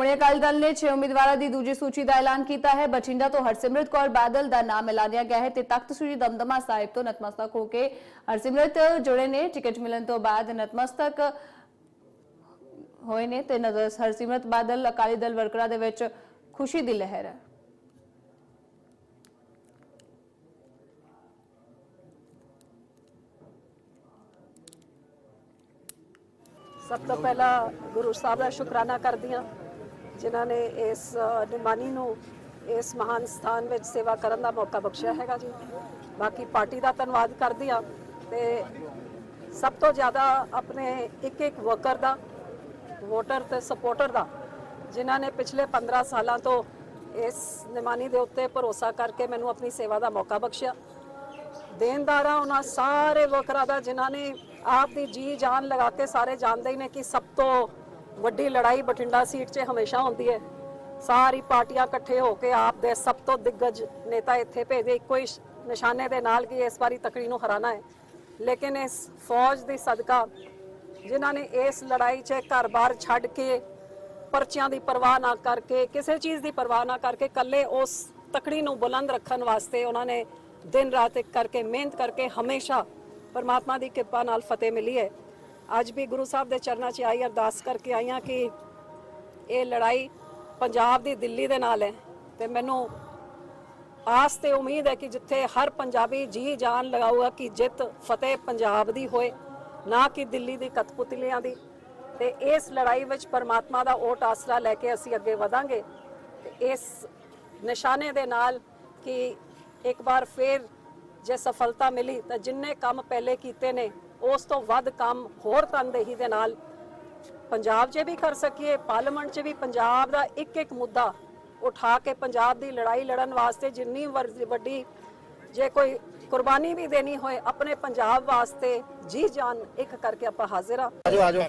ਸ਼੍ਰੋਮਣੀ ਅਕਾਲੀ ਦਲ ਨੇ 6 ਉਮੀਦਵਾਰਾਂ ਦੀ ਦੂਜੀ ਸੂਚੀ ਦਾ ਐਲਾਨ ਕੀਤਾ ਹੈ। ਬਠਿੰਡਾ ਤੋਂ ਹਰਸਿਮਰਤ ਕੌਰ ਬਾਦਲ ਦਾ ਨਾਮ ਐਲਾਨਿਆ ਗਿਆ ਹੈ ਤੇ ਤਖਤ ਸ੍ਰੀ ਦਮਦਮਾ ਸਾਹਿਬ ਤੋਂ ਨਤਮਸਤਕ ਹੋ ਕੇ ਹਰਸਿਮਰਤ ਜੁੜੇ ਨੇ। ਟਿਕਟ ਮਿਲਣ ਤੋਂ ਬਾਅਦ ਨਤਮਸਤਕ ਹੋਏ ਨੇ ਤੇ ਨਜ਼ਰ ਹਰਸਿਮਰਤ ਬਾਦਲ ਅਕਾਲੀ ਦਲ ਵਰਕਰਾਂ ਦੇ ਵਿੱਚ ਖੁਸ਼ੀ ਦੀ ਲਹਿਰ ਹੈ। ਸਭ ਤੋਂ ਪਹਿਲਾਂ ਗੁਰੂ ਸਾਹਿਬ ਦਾ ਸ਼ੁਕਰਾਨਾ ਕਰਦੀ ਹਾਂ। ਜਿਨ੍ਹਾਂ ਨੇ ਇਸ ਨਿਮਾਨੀ ਨੂੰ ਇਸ ਮਹਾਨ ਸਥਾਨ ਵਿੱਚ ਸੇਵਾ ਕਰਨ ਦਾ ਮੌਕਾ ਬਖਸ਼ਿਆ ਹੈਗਾ ਜੀ। ਬਾਕੀ ਪਾਰਟੀ ਦਾ ਧੰਨਵਾਦ ਕਰਦੀ ਹਾਂ ਤੇ ਸਭ ਤੋਂ ਜ਼ਿਆਦਾ ਆਪਣੇ ਇੱਕ ਇੱਕ ਵਰਕਰ ਦਾ, ਵੋਟਰ ਤੇ ਸਪੋਰਟਰ ਦਾ, ਜਿਨ੍ਹਾਂ ਨੇ ਪਿਛਲੇ 15 ਸਾਲਾਂ ਤੋਂ ਇਸ ਨਿਮਾਨੀ ਦੇ ਉੱਤੇ ਭਰੋਸਾ ਕਰਕੇ ਮੈਨੂੰ ਆਪਣੀ ਸੇਵਾ ਦਾ ਮੌਕਾ ਬਖਸ਼ਿਆ। ਦੇਣਦਾਰਾਂ, ਉਹਨਾਂ ਸਾਰੇ ਵਰਕਰਾਂ ਦਾ ਜਿਨ੍ਹਾਂ ਨੇ ਆਪ ਦੀ ਜੀ ਜਾਨ ਲਗਾ ਕੇ ਸਾਰੇ ਜਾਣਦੇ ਹੀ ਨੇ ਕਿ ਸਭ ਤੋਂ ਵੱਡੀ ਲੜਾਈ ਬਠਿੰਡਾ ਸੀਟ 'ਚ ਹਮੇਸ਼ਾ ਹੁੰਦੀ ਹੈ। ਸਾਰੀ ਪਾਰਟੀਆਂ ਇਕੱਠੇ ਹੋ ਕੇ ਆਪ ਦੇ ਸਭ ਤੋਂ ਦਿੱਗਜ ਨੇਤਾ ਇੱਥੇ ਭੇਜੇ ਇੱਕੋ ਹੀ ਨਿਸ਼ਾਨੇ ਦੇ ਨਾਲ ਕਿ ਇਸ ਵਾਰੀ ਤਕੜੀ ਨੂੰ ਹਰਾਣਾ ਹੈ। ਲੇਕਿਨ ਇਸ ਫੌਜ ਦੀ ਸਦਕਾ, ਜਿਨ੍ਹਾਂ ਨੇ ਇਸ ਲੜਾਈ 'ਚ ਘਰ-ਬਾਰ ਛੱਡ ਕੇ ਪਰਚਿਆਂ ਦੀ ਪਰਵਾਹ ਨਾ ਕਰਕੇ, ਕਿਸੇ ਚੀਜ਼ ਦੀ ਪਰਵਾਹ ਨਾ ਕਰਕੇ ਕੱਲੇ ਉਸ ਤਕੜੀ ਨੂੰ ਬੁਲੰਦ ਰੱਖਣ ਵਾਸਤੇ ਉਹਨਾਂ ਨੇ ਦਿਨ ਰਾਤ ਇੱਕ ਕਰਕੇ ਮਿਹਨਤ ਕਰਕੇ ਹਮੇਸ਼ਾ ਪਰਮਾਤਮਾ ਦੀ ਕਿਰਪਾ ਨਾਲ ਫਤਿਹ ਮਿਲੀ ਹੈ। ਅੱਜ ਵੀ ਗੁਰੂ ਸਾਹਿਬ ਦੇ ਚਰਨਾਂ 'ਚ ਆਈ, ਅਰਦਾਸ ਕਰਕੇ ਆਈ ਹਾਂ ਕਿ ਇਹ ਲੜਾਈ ਪੰਜਾਬ ਦੀ ਦਿੱਲੀ ਦੇ ਨਾਲ ਹੈ ਤੇ ਮੈਨੂੰ ਆਸ ਤੇ ਉਮੀਦ ਹੈ ਕਿ ਜਿੱਥੇ ਹਰ ਪੰਜਾਬੀ ਜੀ ਜਾਨ ਲਗਾਊਗਾ ਕਿ ਜਿੱਤ ਫਤਿਹ ਪੰਜਾਬ ਦੀ ਹੋਏ, ਨਾ ਕਿ ਦਿੱਲੀ ਦੀ ਕਤਪੁਤਲੀਆਂ ਦੀ। ਤੇ ਇਸ ਲੜਾਈ ਵਿੱਚ ਪਰਮਾਤਮਾ ਦਾ ਓਟ ਆਸਰਾ ਲੈ ਕੇ ਅਸੀਂ ਅੱਗੇ ਵਧਾਂਗੇ ਤੇ ਇਸ ਨਿਸ਼ਾਨੇ ਦੇ ਨਾਲ ਕਿ ਇੱਕ ਵਾਰ ਫੇਰ ਜੇ ਸਫਲਤਾ ਮਿਲੀ ਤਾਂ ਜਿੰਨੇ ਕੰਮ ਪਹਿਲੇ ਕੀਤੇ ਨੇ ਉਸ ਤੋਂ ਵੱਧ ਕੰਮ ਹੋਰ ਤਨਦੇਹੀ ਦੇ ਨਾਲ ਪੰਜਾਬ 'ਚ ਵੀ ਕਰ ਸਕੀਏ, ਪਾਰਲੀਮੈਂਟ 'ਚ ਵੀ ਪੰਜਾਬ ਦਾ ਇੱਕ ਇੱਕ ਮੁੱਦਾ ਉਠਾ ਕੇ ਪੰਜਾਬ ਦੀ ਲੜਾਈ ਲੜਨ ਵਾਸਤੇ ਜਿੰਨੀ ਵਰ- ਵੱਡੀ ਜੇ ਕੋਈ ਕੁਰਬਾਨੀ ਵੀ ਦੇਣੀ ਹੋਏ, ਆਪਣੇ ਪੰਜਾਬ ਵਾਸਤੇ ਜੀ ਜਾਨ ਇੱਕ ਕਰਕੇ ਆਪਾਂ ਹਾਜ਼ਰ ਹਾਂ। ਆਜੋ ਆਜੋ।